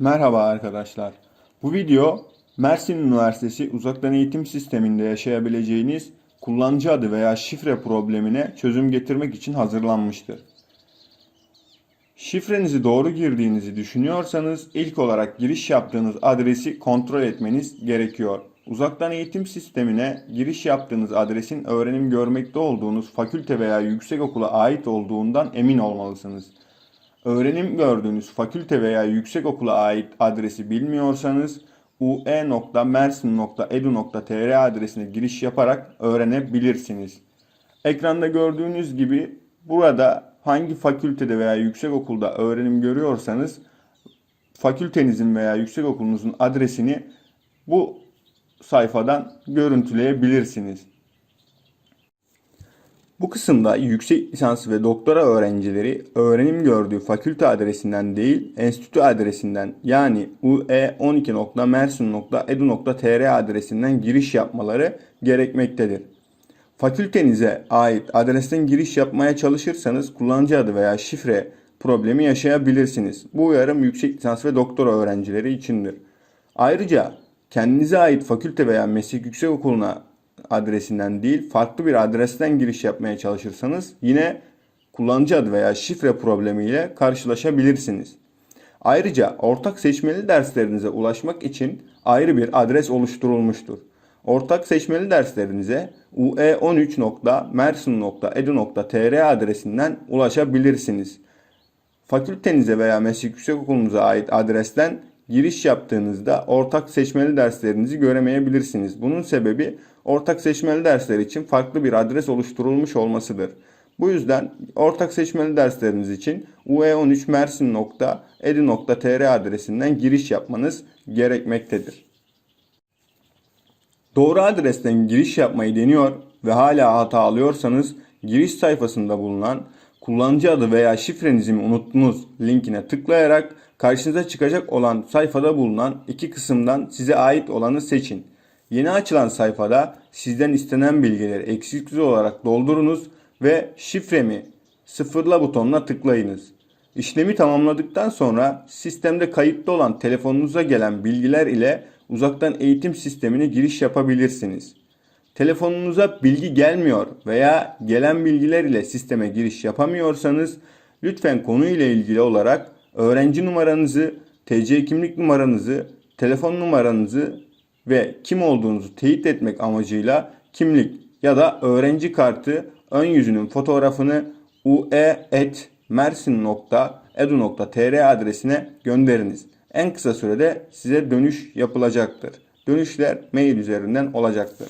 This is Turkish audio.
Merhaba arkadaşlar. Bu video Mersin Üniversitesi uzaktan eğitim sisteminde yaşayabileceğiniz kullanıcı adı veya şifre problemine çözüm getirmek için hazırlanmıştır. Şifrenizi doğru girdiğinizi düşünüyorsanız ilk olarak giriş yaptığınız adresi kontrol etmeniz gerekiyor. Uzaktan eğitim sistemine giriş yaptığınız adresin öğrenim görmekte olduğunuz fakülte veya yüksekokula ait olduğundan emin olmalısınız. Öğrenim gördüğünüz fakülte veya yüksekokula ait adresi bilmiyorsanız ue.mersin.edu.tr adresine giriş yaparak öğrenebilirsiniz. Ekranda gördüğünüz gibi burada hangi fakültede veya yüksekokulda öğrenim görüyorsanız fakültenizin veya yüksekokulunuzun adresini bu sayfadan görüntüleyebilirsiniz. Bu kısımda yüksek lisans ve doktora öğrencileri öğrenim gördüğü fakülte adresinden değil, enstitü adresinden yani ue12.mersin.edu.tr adresinden giriş yapmaları gerekmektedir. Fakültenize ait adresten giriş yapmaya çalışırsanız kullanıcı adı veya şifre problemi yaşayabilirsiniz. Bu uyarım yüksek lisans ve doktora öğrencileri içindir. Ayrıca kendinize ait fakülte veya meslek yüksekokuluna adresinden değil farklı bir adresten giriş yapmaya çalışırsanız yine kullanıcı adı veya şifre problemiyle karşılaşabilirsiniz. Ayrıca ortak seçmeli derslerinize ulaşmak için ayrı bir adres oluşturulmuştur. Ortak seçmeli derslerinize E ue13.mersin.edu.tr adresinden ulaşabilirsiniz. Fakültenize veya meslek yüksekokulunuza ait adresten giriş yaptığınızda ortak seçmeli derslerinizi göremeyebilirsiniz. Bunun sebebi ortak seçmeli dersler için farklı bir adres oluşturulmuş olmasıdır. Bu yüzden ortak seçmeli dersleriniz için E ue13mersin.edu.tr adresinden giriş yapmanız gerekmektedir. Doğru adresten giriş yapmayı deniyor ve hala hata alıyorsanız giriş sayfasında bulunan kullanıcı adı veya şifrenizi mi unuttunuz linkine tıklayarak karşınıza çıkacak olan sayfada bulunan iki kısımdan size ait olanı seçin. Yeni açılan sayfada sizden istenen bilgileri eksiksiz olarak doldurunuz ve şifremi sıfırla butonuna tıklayınız. İşlemi tamamladıktan sonra sistemde kayıtlı olan telefonunuza gelen bilgiler ile uzaktan eğitim sistemine giriş yapabilirsiniz. Telefonunuza bilgi gelmiyor veya gelen bilgiler ile sisteme giriş yapamıyorsanız lütfen konuyla ilgili olarak öğrenci numaranızı, TC kimlik numaranızı, telefon numaranızı ve kim olduğunuzu teyit etmek amacıyla kimlik ya da öğrenci kartı ön yüzünün fotoğrafını ue.mersin.edu.tr adresine gönderiniz. En kısa sürede size dönüş yapılacaktır. Dönüşler mail üzerinden olacaktır.